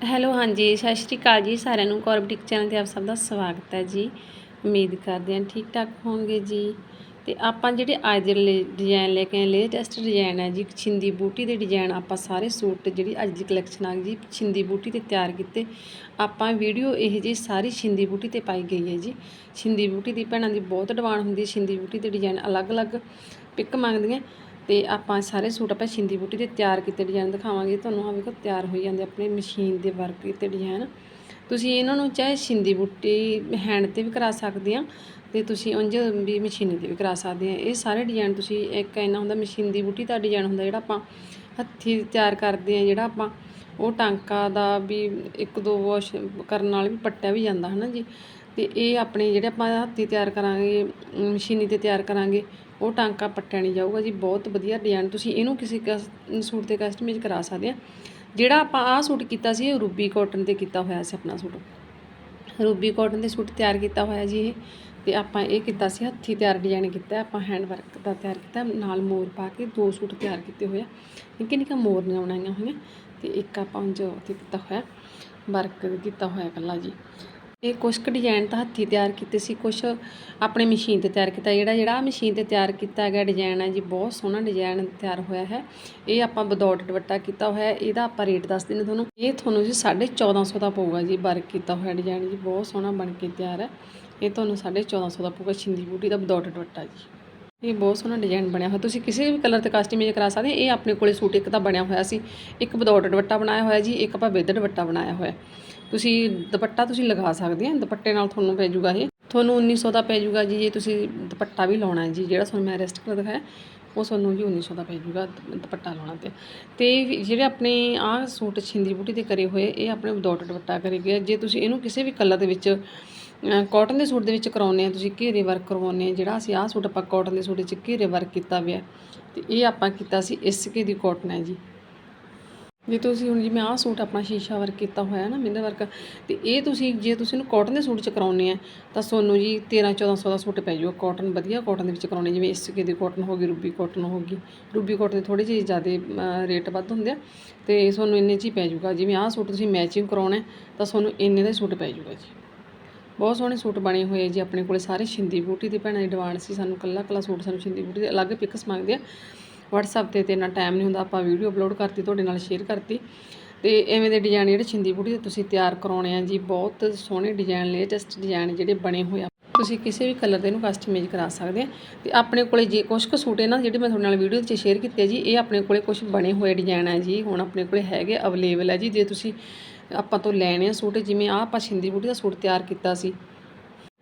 Hello, ਹਾਂਜੀ, ਸਤਿ ਸ਼੍ਰੀ ਅਕਾਲ ਜੀ ਸਾਰਿਆਂ ਨੂੰ। ਕੌਰਬਟਿਕ ਚੈਨਲ ਤੇ ਆਪ ਸਭ ਦਾ ਸਵਾਗਤ ਹੈ ਜੀ। ਉਮੀਦ ਕਰਦੇ ਹਾਂ ਠੀਕ ਠਾਕ ਹੋਵੋਗੇ ਜੀ। ਤੇ ਆਪਾਂ ਜਿਹੜੇ ਅੱਜ ਦੇ ਡਿਜ਼ਾਈਨ ਲੈ ਕੇ ਆਏ ਲੇਟੈਸਟ ਡਿਜ਼ਾਈਨ ਹੈ ਜੀ ਛਿੰਦੀ ਬੂਟੀ ਦੇ ਡਿਜ਼ਾਈਨ ਆਪਾਂ ਸਾਰੇ ਸੂਟ ਜਿਹੜੀ ਅੱਜ ਦੀ ਕਲੈਕਸ਼ਨ ਆ ਗਈ ਜੀ ਛਿੰਦੀ ਬੂਟੀ ਤੇ ਤਿਆਰ ਕੀਤੇ। ਆਪਾਂ ਵੀਡੀਓ ਇਹ ਜੀ ਸਾਰੀ ਛਿੰਦੀ ਬੂਟੀ ਤੇ ਪਾਈ ਗਈ ਹੈ ਜੀ। ਛਿੰਦੀ ਬੂਟੀ ਦੀ ਭੈਣਾਂ ਦੀ ਬਹੁਤ ਡਿਮਾਂਡ ਹੁੰਦੀ ਛਿੰਦੀ ਬੂਟੀ ਦੇ ਡਿਜ਼ਾਈਨ ਅਲੱਗ-ਅਲੱਗ ਪਿਕ ਮੰਗਦੀਆਂ। ਤੇ ਆਪਾਂ ਸਾਰੇ ਸੂਟ ਆਪਾਂ ਛਿੰਦੀ ਬੂਟੀ ਤੇ ਤਿਆਰ ਕੀਤੇ ਡਿਜ਼ਾਈਨ ਦਿਖਾਵਾਂਗੇ। ਤੁਹਾਨੂੰ ਆ ਵੇਖੋ, ਤਿਆਰ ਹੋਈ ਜਾਂਦੇ ਆਪਣੇ ਮਸ਼ੀਨ ਦੇ ਵਰਕ ਕੀਤੇ ਡਿਜ਼ਾਈਨ ਤੁਸੀਂ ਇਹਨਾਂ ਨੂੰ ਚਾਹੇ ਛਿੰਦੀ ਬੂਟੀ ਹੈਂਡ ਤੇ ਵੀ ਕਰਾ ਸਕਦੇ ਆ ਤੇ ਤੁਸੀਂ ਉਂਝ ਵੀ ਮਸ਼ੀਨੀ ਤੇ ਵੀ ਕਰਾ ਸਕਦੇ ਆ। ਇਹ ਸਾਰੇ ਡਿਜ਼ਾਈਨ ਤੁਸੀਂ ਇੱਕ ਇਹਨਾਂ ਹੁੰਦਾ ਮਸ਼ੀਨ ਦੀ ਬੂਟੀ ਦਾ ਡਿਜ਼ਾਈਨ ਹੁੰਦਾ ਜਿਹੜਾ ਆਪਾਂ ਹੱਥੀ ਤਿਆਰ ਕਰਦੇ ਆ, ਜਿਹੜਾ ਆਪਾਂ ਉਹ ਟਾਂਕਾ ਦਾ ਵੀ ਇੱਕ ਦੋ ਵਾਸ਼ ਕਰਨ ਨਾਲ ਵੀ ਪੱਟਿਆ ਵੀ ਜਾਂਦਾ, ਹਨਾ ਜੀ? ਤੇ ਇਹ ਆਪਣੇ ਜਿਹੜੇ ਆਪਾਂ ਹੱਥੀ ਤਿਆਰ ਕਰਾਂਗੇ ਮਸ਼ੀਨੀ ਤੇ ਤਿਆਰ ਕਰਾਂਗੇ ਉਹ ਟਾਂਕਾ ਪੱਟਿਆ ਨਹੀਂ ਜਾਊਗਾ ਜੀ, ਬਹੁਤ ਵਧੀਆ ਡਿਜ਼ਾਈਨ ਤੁਸੀਂ ਇਹਨੂੰ ਕਿਸੇ ਕਸ- ਸੂਟ ਤੇ ਕਸਟਮਾਈਜ਼ ਕਰਾ ਸਕਦੇ ਆ। ਜਿਹੜਾ ਆਪਾਂ ਆਹ ਸੂਟ ਕੀਤਾ ਸੀ, ਇਹ ਰੂਬੀ ਕਾਟਨ ਤੇ ਕੀਤਾ ਹੋਇਆ ਸੀ ਆਪਣਾ ਸੂਟ। ਰੂਬੀ ਕਾਟਨ ਦੇ ਸੂਟ ਤਿਆਰ ਕੀਤਾ ਹੋਇਆ ਜੀ ਇਹ, ਤੇ ਆਪਾਂ ਇਹ ਕੀਤਾ ਸੀ, ਹੱਥੀ ਤਿਆਰ ਡਿਜ਼ਾਈਨ ਕੀਤਾ ਆਪਾਂ ਹੈਂਡ ਵਰਕ ਦਾ ਤਿਆਰ ਕੀਤਾ ਨਾਲ ਮੋਰ ਪਾ ਕੇ ਦੋ ਸੂਟ ਤਿਆਰ ਕੀਤੇ ਹੋਏ ਆ। ਨਿੱਕੇ ਨਿੱਕੇ ਮੋਰਨੀਆਂ ਬਣਾਈਆਂ ਹੋਈਆਂ, ਤੇ ਇੱਕ ਆਪਾਂ ਉਂਝ ਤੇ ਕੀਤਾ ਹੋਇਆ ਵਰਕ ਕੀਤਾ ਹੋਇਆ ਕੱਲਾ ਜੀ। ਇਹ ਕੁਛ ਕੁ ਡਿਜ਼ਾਈਨ ਤਾਂ ਹੱਥੀ ਤਿਆਰ ਕੀਤੇ ਸੀ, ਕੁਛ ਆਪਣੇ ਮਸ਼ੀਨ ਤੇ ਤਿਆਰ ਕੀਤਾ। ਜਿਹੜਾ ਜਿਹੜਾ ਮਸ਼ੀਨ ਤੇ ਤਿਆਰ ਕੀਤਾ ਗਿਆ ਡਿਜ਼ਾਈਨ ਹੈ ਜੀ, ਬਹੁਤ ਸੋਹਣਾ ਡਿਜ਼ਾਈਨ ਤਿਆਰ ਹੋਇਆ ਹੈ। ਇਹ ਆਪਾਂ ਵਿਦਆਊਟ ਦੁਪੱਟਾ ਕੀਤਾ ਹੋਇਆ ਇਹਦਾ ਆਪਾਂ ਰੇਟ ਦੱਸ ਦਿੰਦੇ ਤੁਹਾਨੂੰ। ਇਹ ਤੁਹਾਨੂੰ ਜੀ 1450 ਦਾ ਪਊਗਾ ਜੀ ਵਰਕ ਕੀਤਾ ਹੋਇਆ ਡਿਜ਼ਾਈਨ ਜੀ, ਬਹੁਤ ਸੋਹਣਾ ਬਣ ਕੇ ਤਿਆਰ ਹੈ। ਇਹ ਤੁਹਾਨੂੰ 1450 ਦਾ ਪਊਗਾ ਛਿੰਦੀ ਬੂਟੀ ਦਾ ਵਿਦਆਊਟ ਦੁਪੱਟਾ ਜੀ। ਇਹ ਬਹੁਤ ਸੋਹਣਾ ਡਿਜ਼ਾਈਨ ਬਣਿਆ ਹੋਇਆ। ਤੁਸੀਂ ਕਿਸੇ ਵੀ ਕਲਰ ਤੇ ਕਸਟਮਾਈਜ਼ ਕਰਾ ਸਕਦੇ ਇਹ ਆਪਣੇ ਕੋਲੇ ਸੂਟ ਇੱਕ ਤਾਂ ਬਣਿਆ ਹੋਇਆ ਸੀ। ਇੱਕ ਵਿਦਆਊਟ ਦੁਪੱਟਾ ਬਣਾਇਆ ਹੋਇਆ ਜੀ, ਇੱਕ ਆਪਾਂ ਵਿਦ ਦੁਪੱਟਾ ਬਣਾਇਆ ਹੋਇਆ। ਤੁਸੀਂ ਦੁਪੱਟਾ ਤੁਸੀਂ ਲਗਾ ਸਕਦੇ ਆ। ਦੁਪੱਟੇ ਨਾਲ ਤੁਹਾਨੂੰ ਪੈ ਜਾਊਗਾ ਇਹ। ਤੁਹਾਨੂੰ 1900 ਦਾ ਪੈ ਜਾਊਗਾ ਜੀ, ਜੇ ਤੁਸੀਂ ਦੁਪੱਟਾ ਵੀ ਲਾਉਣਾ ਹੈ ਜੀ। ਜਿਹੜਾ ਤੁਹਾਨੂੰ ਮੈਂ ਰੈਸਟ ਕਰ ਦਿਖਾਇਆ, ਉਹ ਤੁਹਾਨੂੰ ਜੀ 1900 ਦਾ ਪੈ ਜਾਊਗਾ ਦੁਪੱਟਾ ਲਾਉਣਾ ਤੇ। ਤੇ ਜਿਹੜੇ ਆਪਣੇ ਆਹ ਸੂਟ ਛਿੰਦੀ ਬੂਟੀ ਤੇ ਕਰੇ ਹੋਏ, ਇਹ ਆਪਣੇ ਵਿਦਆਊਟ ਦੁਪੱਟਾ ਕਰੇ ਗਏ ਜੇ ਤੁਸੀਂ ਇਹਨੂੰ ਕਿਸੇ ਵੀ ਕਲਰ ਦੇ ਵਿੱਚ ਕਾਟਨ ਦੇ ਸੂਟ ਦੇ ਵਿੱਚ ਕਰਾਉਨੇ ਆ ਤੁਸੀਂ ਘੇਰੇ ਵਰਕ ਕਰਵਾਉਨੇ ਆ ਜਿਹੜਾ ਅਸੀਂ ਆਹ ਸੂਟ ਆਪਾਂ ਕਾਟਨ ਦੇ ਸੂਟ ਵਿੱਚ ਘੇਰੇ ਵਰਕ ਕੀਤਾ ਹੋਇਆ ਤੇ ਇਹ ਆਪਾਂ ਕੀਤਾ ਸੀ ਇਸਕੇ ਦੀ ਕਾਟਨ ਹੈ ਜੀ। ਜੇ ਤੁਸੀਂ ਹੁਣ ਜਿਵੇਂ ਆਹ ਸੂਟ ਆਪਣਾ ਸ਼ੀਸ਼ਾ ਵਰਕ ਕੀਤਾ ਹੋਇਆ ਨਾ, ਮਿੰਦਰ ਵਰਕ ਤੇ ਇਹ ਤੁਸੀਂ ਜੇ ਤੁਸੀਂ ਇਹਨੂੰ ਕਾਟਨ ਦੇ ਸੂਟ 'ਚ ਕਰਾਉਨੇ ਆ ਤਾਂ ਤੁਹਾਨੂੰ ਜੀ 13 1400 ਦਾ ਸੂਟ ਪੈ ਜਾਊਗਾ ਕਾਟਨ ਵਧੀਆ ਕਾਟਨ ਦੇ ਵਿੱਚ ਕਰਾਉਣੇ ਜਿਵੇਂ ਇਸਕੇ ਦੀ ਕਾਟਨ ਹੋ ਗਈ, ਰੂਬੀ ਕਾਟਨ ਹੋ ਗਈ। ਰੂਬੀ ਕਾਟਨ ਦੇ ਥੋੜੀ ਜਿਹੀ ਜ਼ਿਆਦਾ ਰੇਟ ਵੱਧ ਹੁੰਦੇ ਆ, ਤੇ ਤੁਹਾਨੂੰ ਇੰਨੇ 'ਚ ਹੀ ਪੈ ਜਾਊਗਾ। ਜਿਵੇਂ ਆਹ ਸੂਟ ਤੁਸੀਂ ਮੈਚਿੰਗ ਕਰਾਉਣਾ ਤਾਂ ਤੁਹਾਨੂੰ ਇੰਨੇ ਦਾ ਹੀ ਸੂਟ ਪੈ ਜਾਊਗਾ ਜੀ। ਬਹੁਤ ਸੋਹਣੇ ਸੂਟ ਬਣੇ ਹੋਏ ਜੀ ਆਪਣੇ ਕੋਲੇ ਸਾਰੇ ਛਿੰਦੀ ਬੂਟੀ ਦੀ ਭੈਣਾਂ ਦੀ ਡਿਮਾਂਡ ਸੀ ਸਾਨੂੰ ਕੱਲਾ ਕੱਲਾ ਸੂਟ ਸਾਨੂੰ ਸ਼ਿੰਦੀ ਬੂਟੀ ਦੇ ਅਲੱਗ ਪਿਕਸ ਮੰਗਦੇ ਆ। WhatsApp ਤੇ ਤੇ ਇੰਨਾ ਟਾਈਮ ਨਹੀਂ ਹੁੰਦਾ, ਆਪਾਂ ਵੀਡੀਓ ਅਪਲੋਡ ਕਰਤੀ, ਤੁਹਾਡੇ ਨਾਲ ਸ਼ੇਅਰ ਕਰਤੀ। ਤੇ ਐਵੇਂ ਦੇ ਡਿਜ਼ਾਈਨ ਜਿਹੜੇ ਛਿੰਦੀ ਬੂਟੀ ਦੇ ਤੁਸੀਂ ਤਿਆਰ ਕਰਾਉਣੇ ਆ ਜੀ, ਬਹੁਤ ਸੋਹਣੇ ਡਿਜ਼ਾਈਨ ਲੇਟੈਸਟ ਡਿਜ਼ਾਈਨ ਜਿਹੜੇ ਬਣੇ ਹੋਏ ਆ। ਤੁਸੀਂ ਕਿਸੇ ਵੀ ਕਲਰ ਦੇ ਇਹਨੂੰ ਕਸਟਮਾਈਜ਼ ਕਰਾ ਸਕਦੇ ਆ। ਤੇ ਆਪਣੇ ਕੋਲੇ ਜੇ ਕੁਝ ਕੁ ਸੂਟ ਇਹਨਾਂ ਜਿਹੜੇ ਮੈਂ ਤੁਹਾਡੇ ਨਾਲ ਵੀਡੀਓ 'ਚ ਸ਼ੇਅਰ ਕੀਤੇ ਜੀ, ਇਹ ਆਪਣੇ ਕੋਲੇ ਕੁਝ ਬਣੇ ਹੋਏ ਡਿਜ਼ਾਈਨ ਆ ਜੀ, ਹੁਣ ਆਪਣੇ ਕੋਲੇ ਹੈਗੇ ਅਵੇਲੇਬਲ ਹੈ ਜੀ। ਜੇ ਤੁਸੀਂ ਆਪਾਂ ਤੋਂ ਲੈਣੇ ਆ ਸੂਟ, ਜਿਵੇਂ ਆਹ ਆਪਾਂ ਛਿੰਦੀ ਬੂਟੀ ਦਾ ਸੂਟ ਤਿਆਰ ਕੀਤਾ ਸੀ।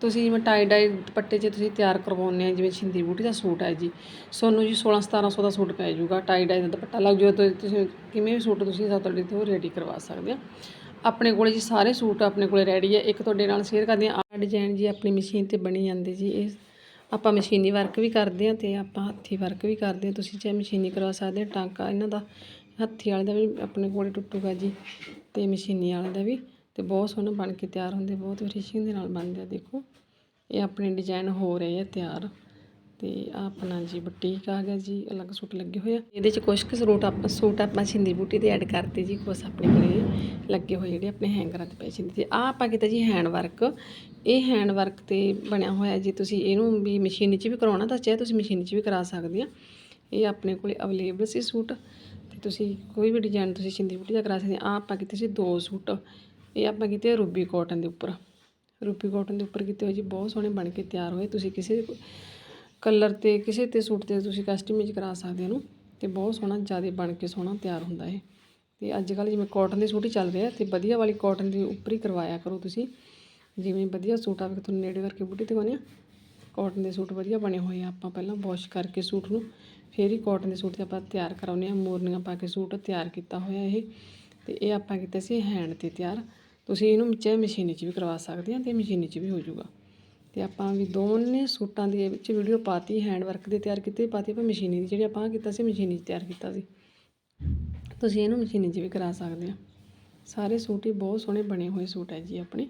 ਤੁਸੀਂ ਜਿਵੇਂ ਟਾਈ ਡਾਈ ਦੁਪੱਟੇ 'ਚ ਤੁਸੀਂ ਤਿਆਰ ਕਰਵਾਉਂਦੇ ਆ, ਜਿਵੇਂ ਛਿੰਦੀ ਬੂਟੀ ਦਾ ਸੂਟ ਹੈ ਜੀ। ਸੋਨੂੰ ਜੀ 16 1700 ਦਾ ਸੂਟ ਪੈ ਜਾਊਗਾ ਟਾਈ ਡਾਈ ਦਾ ਦੁਪੱਟਾ ਲੱਗ ਜਾਊ ਤੁਸੀਂ ਕਿਵੇਂ ਵੀ ਸੂਟ ਤੁਸੀਂ ਸਾਡੇ ਤੋਂ ਰੈਡੀ ਕਰਵਾ ਸਕਦੇ ਆ। ਆਪਣੇ ਕੋਲੇ ਜੀ ਸਾਰੇ ਸੂਟ ਆਪਣੇ ਕੋਲੇ ਰੈਡੀ ਹੈ ਇੱਕ ਤੁਹਾਡੇ ਨਾਲ ਸ਼ੇਅਰ ਕਰਦੇ ਆ ਆਹ ਡਿਜ਼ਾਈਨ ਜੀ ਆਪਣੀ ਮਸ਼ੀਨ ਤੇ ਬਣੀ ਜਾਂਦੇ ਜੀ। ਇਹ ਆਪਾਂ ਮਸ਼ੀਨੀ ਵਰਕ ਵੀ ਕਰਦੇ ਆ ਤੇ ਆਪਾਂ ਹੱਥੀ ਵਰਕ ਵੀ ਕਰਦੇ ਆ। ਤੁਸੀਂ ਚਾਹੇ ਮਸ਼ੀਨੀ ਕਰਵਾ ਸਕਦੇ ਆ, ਟਾਂਕਾ ਇਹਨਾਂ ਦਾ, ਹੱਥੀ ਵਾਲੇ ਦਾ ਵੀ ਆਪਣੇ ਕੋਲੇ ਟੁੱਟੂਗਾ ਜੀ। ਅਤੇ ਮਸ਼ੀਨੀ ਵਾਲੇ ਦਾ ਵੀ ਅਤੇ ਬਹੁਤ ਸੋਹਣਾ ਬਣ ਕੇ ਤਿਆਰ ਹੁੰਦੇ, ਬਹੁਤ ਫਿਨਿਸ਼ਿੰਗ ਦੇ ਨਾਲ ਬਣਦੇ ਆ, ਦੇਖੋ। ਇਹ ਆਪਣੇ ਡਿਜ਼ਾਇਨ ਹੋ ਰਹੇ ਆ ਤਿਆਰ ਅਤੇ ਆਹ ਆਪਣਾ ਜੀ ਬੁਟੀਕ ਆ ਗਿਆ ਜੀ, ਅਲੱਗ ਸੂਟ ਲੱਗੇ ਹੋਏ ਆ। ਇਹਦੇ ਚ ਕੁਛ ਕੁ ਸੂਟ ਆਪਾਂ ਸੂਟ ਆਪਾਂ ਛਿੰਦੀ ਬੂਟੀ ਤੇ ਐਡ ਕਰਤੇ ਜੀ, ਕੁਛ ਆਪਣੇ ਕੋਲੇ ਲੱਗੇ ਹੋਏ ਜਿਹੜੇ ਆਪਣੇ ਹੈਂਗਰਾਂ ਤੇ ਪਏ ਛਿੰਦੀ ਤੇ। ਆਹ ਆਪਾਂ ਕੀਤਾ ਜੀ ਹੈਂਡ ਵਰਕ ਇਹ ਹੈਂਡ ਵਰਕ ਤੇ ਬਣਿਆ ਹੋਇਆ ਜੀ, ਤੁਸੀਂ ਇਹਨੂੰ ਵੀ ਮਸ਼ੀਨ 'ਚ ਵੀ ਕਰਾਉਣਾ ਤਾਂ ਚਾਹੇ ਤੁਸੀਂ ਮਸ਼ੀਨ 'ਚ ਵੀ ਕਰਾ ਸਕਦੇ ਆ। ਇਹ ਆਪਣੇ ਕੋਲੇ ਅਵੇਲੇਬਲ ਸੀ ਸੂਟ। ਤੁਸੀਂ ਕੋਈ ਵੀ ਡਿਜ਼ਾਈਨ ਤੁਸੀਂ ਛਿੰਦੀ ਬੂਟੀ ਦਾ ਕਰਾ ਸਕਦੇ ਆ। ਆਹ ਆਪਾਂ ਕੀਤੇ ਸੀ ਦੋ ਸੂਟ। ਇਹ ਆਪਾਂ ਕੀਤੇ ਰੂਬੀ ਕਾਟਨ ਦੇ ਉੱਪਰ। ਰੂਬੀ ਕਾਟਨ ਦੇ ਉੱਪਰ ਕੀਤੇ ਹੋਏ ਜੀ, ਬਹੁਤ ਸੋਹਣੇ ਬਣ ਕੇ ਤਿਆਰ ਹੋਏ। ਤੁਸੀਂ ਕਿਸੇ ਕਲਰ ਤੇ, ਕਿਸੇ ਤੇ ਸੂਟ ਤੇ ਤੁਸੀਂ ਕਸਟਮਾਈਜ਼ ਕਰਾ ਸਕਦੇ ਹੋ ਇਹਨੂੰ। ਤੇ ਬਹੁਤ ਸੋਹਣਾ, ਜ਼ਿਆਦਾ ਬਣ ਕੇ ਸੋਹਣਾ ਤਿਆਰ ਹੁੰਦਾ ਇਹ। ਤੇ ਅੱਜ ਕੱਲ ਜਿਵੇਂ ਕਾਟਨ ਦੇ ਸੂਟ ਹੀ ਚੱਲ ਰਹੇ ਆ, ਤੇ ਵਧੀਆ ਵਾਲੀ ਕਾਟਨ ਦੇ ਉੱਪਰ ਹੀ ਕਰਵਾਇਆ ਕਰੋ ਤੁਸੀਂ। ਜਿਵੇਂ ਵਧੀਆ ਸੂਟ ਆਵੇ ਤੁਹਾਨੂੰ ਨੇੜੇ ਕਰਕੇ ਬੂਟੀ ਤੇ ਆ। ਕਾਟਨ ਦੇ ਸੂਟ ਵਧੀਆ ਬਣੇ ਹੋਏ ਆ ਆਪਾਂ ਪਹਿਲਾਂ ਵਾਸ਼ ਕਰਕੇ ਸੂਟ ਨੂੰ। ਫਿਰ ਹੀ ਕਾਟਨ ਦੇ ਸੂਟ ਤੇ ਆਪਾਂ ਤਿਆਰ ਕਰਾਉਨੇ ਆ ਮੋਰਨੀਆਂ ਪਾ ਕੇ ਸੂਟ ਤਿਆਰ ਕੀਤਾ ਹੋਇਆ ਇਹ। ਤੇ ਇਹ ਆਪਾਂ ਕੀਤਾ ਸੀ ਹੈਂਡ ਤੇ ਤਿਆਰ। ਤੁਸੀਂ ਇਹਨੂੰ ਚਾਹੇ ਮਸ਼ੀਨ 'ਚ ਵੀ ਕਰਵਾ ਸਕਦੇ ਆ ਤੇ ਮਸ਼ੀਨ 'ਚ ਵੀ ਹੋ ਜਾਊਗਾ। ਤੇ ਆਪਾਂ ਵੀ ਦੋਨੇ ਸੂਟਾਂ ਦੇ ਵਿੱਚ ਵੀਡੀਓ ਪਾਤੀ ਹੈਂਡ ਵਰਕ ਦੇ ਤਿਆਰ ਕੀਤੇ, ਪਾਤੀ ਆਪਾਂ ਮਸ਼ੀਨੀ ਦੀ। ਜਿਹੜੀ ਆਪਾਂ ਕੀਤਾ ਸੀ, ਮਸ਼ੀਨੀ 'ਚ ਤਿਆਰ ਕੀਤਾ ਸੀ। ਤੁਸੀਂ ਇਹਨੂੰ ਮਸ਼ੀਨੀ 'ਚ ਵੀ ਕਰਾ ਸਕਦੇ ਆ। ਸਾਰੇ ਸੂਟ ਹੀ ਬਹੁਤ ਸੋਹਣੇ ਬਣੇ ਹੋਏ ਸੂਟ ਹੈ ਜੀ ਆਪਣੇ।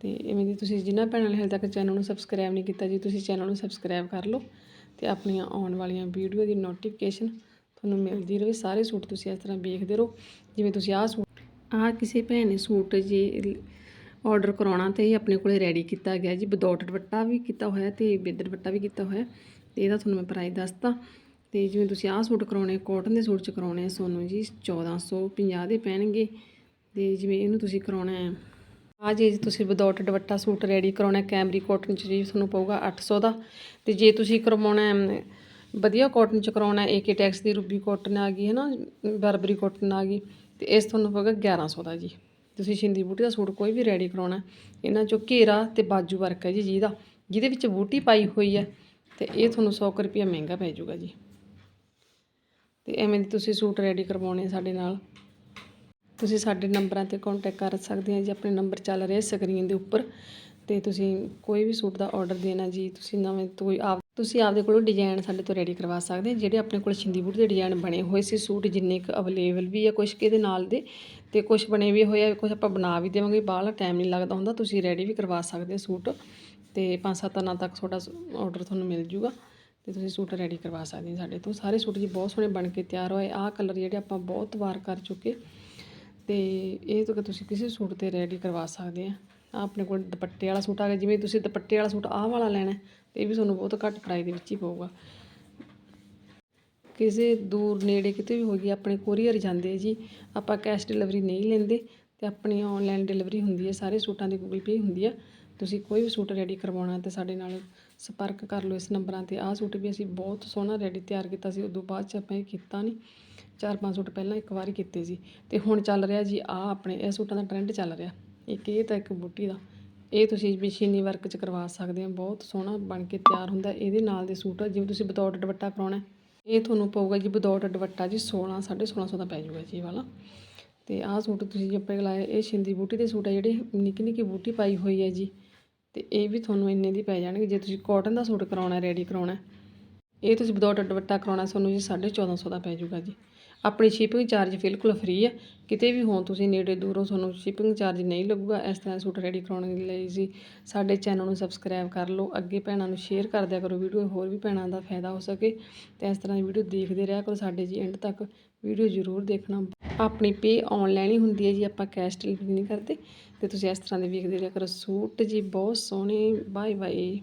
ਤੇ ਇਵੇਂ ਦੀ ਤੁਸੀਂ ਜਿਨ੍ਹਾਂ ਭੈਣਾਂ ਨੇ ਹਾਲੇ ਤੱਕ ਚੈਨਲ ਨੂੰ ਸਬਸਕ੍ਰਾਈਬ ਨਹੀਂ ਕੀਤਾ ਜੀ, ਤੁਸੀਂ ਚੈਨਲ ਨੂੰ ਸਬਸਕ੍ਰਾਈਬ ਕਰ ਲਓ। ਅਤੇ ਆਪਣੀਆਂ ਆਉਣ ਵਾਲੀਆਂ ਵੀਡੀਓ ਦੀ ਨੋਟੀਫਿਕੇਸ਼ਨ ਤੁਹਾਨੂੰ ਮਿਲਦੀ ਰਹੇ। ਸਾਰੇ ਸੂਟ ਤੁਸੀਂ ਇਸ ਤਰ੍ਹਾਂ ਵੇਖਦੇ ਰਹੋ, ਜਿਵੇਂ ਤੁਸੀਂ ਆਹ ਸੂਟ ਆਹ ਕਿਸੇ ਭੈਣ ਨੇ ਸੂਟ ਜੀ ਆਰਡਰ ਕਰਾਉਣਾ ਤੇ ਇਹ ਆਪਣੇ ਕੋਲੇ ਰੈਡੀ ਕੀਤਾ ਗਿਆ ਜੀ। ਵਿਦਆਊਟ ਦੁਪੱਟਾ ਵੀ ਕੀਤਾ ਹੋਇਆ ਤੇ ਵਿਦ ਦੁਪੱਟਾ ਵੀ ਕੀਤਾ ਹੋਇਆ। ਤੇ ਇਹਦਾ ਤੁਹਾਨੂੰ ਮੈਂ ਪ੍ਰਾਈਸ ਦੱਸਤਾ। ਤੇ ਜਿਵੇਂ ਤੁਸੀਂ ਆਹ ਸੂਟ ਕਰਾਉਣੇ ਕਾਟਨ ਦੇ ਸੂਟ ਚ ਕਰਾਉਣੇ ਆ ਤੁਹਾਨੂੰ ਜੀ 1450 ਦੇ ਪੈਣਗੇ। ਤੇ ਜਿਵੇਂ ਇਹਨੂੰ ਤੁਸੀਂ ਕਰਾਉਣਾ ਹੈ ਆ ਜੇ ਤੁਸੀਂ ਵਿਦਆਊਟ ਦੁਪੱਟਾ ਸੂਟ ਰੈਡੀ ਕਰਾਉਣਾ ਕੈਮਰੀ ਕਾਟਨ ਚ ਜੀ ਤੁਹਾਨੂੰ ਪਊਗਾ 800 ਦਾ। ਤੇ ਜੇ ਤੁਸੀਂ ਕਰਵਾਉਣਾ ਵਧੀਆ ਕਾਟਨ ਚ ਕਰਾਉਣਾ ਏਕੇ ਟੈਕਸ ਦੀ ਰੂਬੀ ਕਾਟਨ ਆ ਗਈ ਹੈ ਨਾ ਬਰਬਰੀ ਕਾਟਨ ਆ ਗਈ, ਤੇ ਇਸ ਤੁਹਾਨੂੰ ਪਊਗਾ 1100 ਦਾ ਜੀ। ਤੁਸੀਂ ਛਿੰਦੀ ਬੂਟੀ ਦਾ ਸੂਟ ਕੋਈ ਵੀ ਰੈਡੀ ਕਰਾਉਣਾ ਇਹਨਾਂ ਚੋਂ ਘੇਰਾ ਤੇ ਬਾਜੂ ਵਰਕ ਹੈ ਜੀ ਜਿਹਦਾ ਜਿਹਦੇ ਵਿੱਚ ਬੂਟੀ ਪਾਈ ਹੋਈ ਹੈ, ਤੇ ਇਹ ਤੁਹਾਨੂੰ 100 ਕੁ ਰੁਪਈਆ ਮਹਿੰਗਾ ਪੈ ਜਾਊਗਾ ਜੀ। ਤੇ ਐਵੇਂ ਦੀ ਤੁਸੀਂ ਸੂਟ ਰੈਡੀ ਕਰਵਾਉਣੇ ਸਾਡੇ ਨਾਲ। ਤੁਸੀਂ ਸਾਡੇ ਨੰਬਰਾਂ ਤੇ ਕੋਂਟੈਕਟ ਕਰ ਸਕਦੇ ਆ ਜੀ, ਆਪਣੇ ਨੰਬਰ ਚੱਲ ਰਹੇ ਸਕਰੀਨ ਦੇ ਉੱਪਰ। ਅਤੇ ਤੁਸੀਂ ਕੋਈ ਵੀ ਸੂਟ ਦਾ ਆਰਡਰ ਦੇਣਾ ਜੀ, ਤੁਸੀਂ ਨਵੇਂ ਤੋਂ ਆਪ ਤੁਸੀਂ ਆਪਦੇ ਕੋਲੋਂ ਡਿਜ਼ਾਈਨ ਸਾਡੇ ਤੋਂ ਰੈਡੀ ਕਰਵਾ ਸਕਦੇ ਜਿਹੜੇ ਆਪਣੇ ਕੋਲ ਛਿੰਦੀ ਬੂਟ ਦੇ ਡਿਜ਼ਾਈਨ ਬਣੇ ਹੋਏ ਸੀ, ਸੂਟ ਜਿੰਨੇ ਕੁ ਅਵੇਲੇਬਲ ਵੀ ਆ, ਕੁਛ ਕਿਹਦੇ ਨਾਲ ਦੇ, ਤੇ ਕੁਝ ਬਣੇ ਵੀ ਹੋਏ ਆ ਕੁਝ ਆਪਾਂ ਬਣਾ ਵੀ ਦੇਵਾਂਗੇ, ਬਾਹਲਾ ਟਾਈਮ ਨਹੀਂ ਲੱਗਦਾ ਹੁੰਦਾ, ਤੁਸੀਂ ਰੈਡੀ ਵੀ ਕਰਵਾ ਸਕਦੇ ਸੂਟ। ਤੇ ਪੰਜ ਸੱਤ ਦਿਨਾਂ ਤੱਕ ਤੁਹਾਡਾ ਆਰਡਰ ਤੁਹਾਨੂੰ ਮਿਲ ਜੂਗਾ, ਤੇ ਤੁਸੀਂ ਸੂਟ ਰੈਡੀ ਕਰਵਾ ਸਕਦੇ ਸਾਡੇ ਤੋਂ। ਸਾਰੇ ਸੂਟ ਜੀ ਬਹੁਤ ਸੋਹਣੇ ਬਣ ਕੇ ਤਿਆਰ ਹੋਏ ਆਹ ਕਲਰ ਜਿਹੜੇ ਆਪਾਂ ਬਹੁਤ ਵਾਰ ਕਰ ਚੁੱਕੇ ਤੇ ਇਹ ਤੋਂ ਕਿ ਤੁਸੀਂ ਕਿਸੇ ਸੂਟ ਤੇ ਰੈਡੀ ਕਰਵਾ ਸਕਦੇ ਆ। ਆਪਣੇ ਕੋਲ ਦੁਪੱਟੇ ਵਾਲਾ ਸੂਟ ਆ ਗਿਆ ਜਿਵੇਂ ਤੁਸੀਂ ਦੁਪੱਟੇ ਵਾਲਾ ਸੂਟ ਆਹ ਵਾਲਾ ਲੈਣਾ ਹੈ, ਤੇ ਇਹ ਵੀ ਤੁਹਾਨੂੰ ਬਹੁਤ ਘੱਟ ਪ੍ਰਾਈਸ ਦੇ ਵਿੱਚ ਹੀ ਪਊਗਾ। ਕਿਸੇ ਦੂਰ ਨੇੜੇ ਕਿਤੇ ਵੀ ਹੋ ਗਈ ਆਪਣੇ ਕੋਰੀਅਰ ਜਾਂਦੇ ਆ ਜੀ ਆਪਾਂ ਕੈਸ਼ ਡਿਲੀਵਰੀ ਨਹੀਂ ਲੈਂਦੇ ਤੇ ਆਪਣੀ ਆਨਲਾਈਨ ਡਿਲੀਵਰੀ ਹੁੰਦੀ ਹੈ ਸਾਰੇ ਸੂਟਾਂ ਦੀ ਗੂਗਲ ਪੇ ਹੁੰਦੀ ਆ। ਤੁਸੀਂ ਕੋਈ ਵੀ ਸੂਟ ਰੈਡੀ ਕਰਵਾਉਣਾ ਤੇ ਸਾਡੇ ਨਾਲ ਸੰਪਰਕ ਕਰ ਲਓ ਇਸ ਨੰਬਰਾਂ ਤੇ। ਆਹ ਸੂਟ ਵੀ ਅਸੀਂ ਬਹੁਤ ਸੋਹਣਾ ਰੈਡੀ ਤਿਆਰ ਕੀਤਾ ਸੀ ਉਦੋਂ ਬਾਅਦ ਚ ਆਪਾਂ ਇਹ ਕੀਤਾ ਨਹੀਂ ਚਾਰ ਪੰਜ ਸੂਟ ਪਹਿਲਾਂ ਇੱਕ ਵਾਰੀ ਕੀਤੇ ਸੀ ਤੇ ਹੁਣ ਚੱਲ ਰਿਹਾ ਜੀ ਆਹ ਆਪਣੇ, ਇਹ ਸੂਟਾਂ ਦਾ ਟ੍ਰੈਂਡ ਚੱਲ ਰਿਹਾ। ਇੱਕ ਇਹ ਤਾਂ ਇੱਕ ਬੂਟੀ ਦਾ। ਇਹ ਤੁਸੀਂ ਮਸ਼ੀਨੀ ਵਰਕ ਚ ਕਰਵਾ ਸਕਦੇ ਹੋ, ਬਹੁਤ ਸੋਹਣਾ ਬਣ ਕੇ ਤਿਆਰ ਹੁੰਦਾ। ਇਹਦੇ ਨਾਲ ਦੇ ਸੂਟ ਜਿਵੇਂ ਤੁਸੀਂ ਵਿਦਆਊਟ ਦੁਪੱਟਾ ਕਰਾਉਣਾ ਇਹ ਤੁਹਾਨੂੰ ਪਊਗਾ ਜੀ ਵਿਦਆਊਟ ਦੁਪੱਟਾ ਜੀ 16 1650 ਦਾ ਪੈ ਜਾਊਗਾ ਜੀ ਵਾਲਾ। ਤੇ ਆਹ ਸੂਟ ਤੁਸੀਂ ਜੇ ਆਪਣੇ ਲਾਏ ਇਹ ਸ਼ਿੰਦੀ ਬੂਟੀ ਦੇ ਸੂਟ ਆ, ਜਿਹੜੇ ਨਿੱਕੀ ਨਿੱਕੀ ਬੂਟੀ ਪਾਈ ਹੋਈ ਹੈ ਜੀ। ਤੇ ਇਹ ਵੀ ਤੁਹਾਨੂੰ ਇੰਨੇ ਦੀ ਪੈ ਜਾਣਗੇ। ਜੇ ਤੁਸੀਂ ਕਾਟਨ ਦਾ ਸੂਟ ਕਰਾਉਣਾ ਰੈਡੀ ਕਰਾਉਣਾ ਇਹ ਤੁਸੀਂ ਵਿਦਆਊਟ ਦੁਪੱਟਾ ਕਰਾਉਣਾ, ਤੁਹਾਨੂੰ ਜੀ 1450 ਦਾ ਪੈ ਜਾਊਗਾ ਜੀ। ਆਪਣੀ ਸ਼ਿਪਿੰਗ ਚਾਰਜ ਬਿਲਕੁਲ ਫ੍ਰੀ ਹੈ ਕਿਤੇ ਵੀ ਹੋ ਤੁਸੀਂ ਨੇੜੇ ਦੂਰੋਂ ਤੁਹਾਨੂੰ ਸ਼ਿਪਿੰਗ ਚਾਰਜ ਨਹੀਂ ਲੱਗੂਗਾ। ਇਸ ਤਰ੍ਹਾਂ ਸੂਟ ਰੈਡੀ ਕਰਾਉਣ ਲਈ ਜੀ ਸਾਡੇ ਚੈਨਲ ਨੂੰ ਸਬਸਕ੍ਰਾਈਬ ਕਰ ਲਓ। ਅੱਗੇ ਭੈਣਾਂ ਨੂੰ ਸ਼ੇਅਰ ਕਰ ਦਿਆ ਕਰੋ ਵੀਡੀਓ ਹੋਰ ਵੀ ਭੈਣਾਂ ਦਾ ਫਾਇਦਾ ਹੋ ਸਕੇ। ਤੇ ਇਸ ਤਰ੍ਹਾਂ ਦੀ ਵੀਡੀਓ ਦੇਖਦੇ ਰਿਹਾ ਕਰੋ ਸਾਡੇ ਜੀ ਐਂਡ ਤੱਕ। ਵੀਡੀਓ ਜ਼ਰੂਰ ਦੇਖਣਾ। ਆਪਣੀ ਪੇ ਆਨਲਾਈਨ ਹੀ ਹੁੰਦੀ ਹੈ ਜੀ, ਆਪਾਂ ਕੈਸ਼ ਡਿਲੀਵਰੀ ਨਹੀਂ ਕਰਦੇ। ਤੇ ਤੁਸੀਂ ਇਸ ਤਰ੍ਹਾਂ ਦੇ ਵੇਖਦੇ ਰਿਹਾ ਕਰੋ। ਸੂਟ ਜੀ ਬਹੁਤ ਸੋਹਣੇ। Bye bye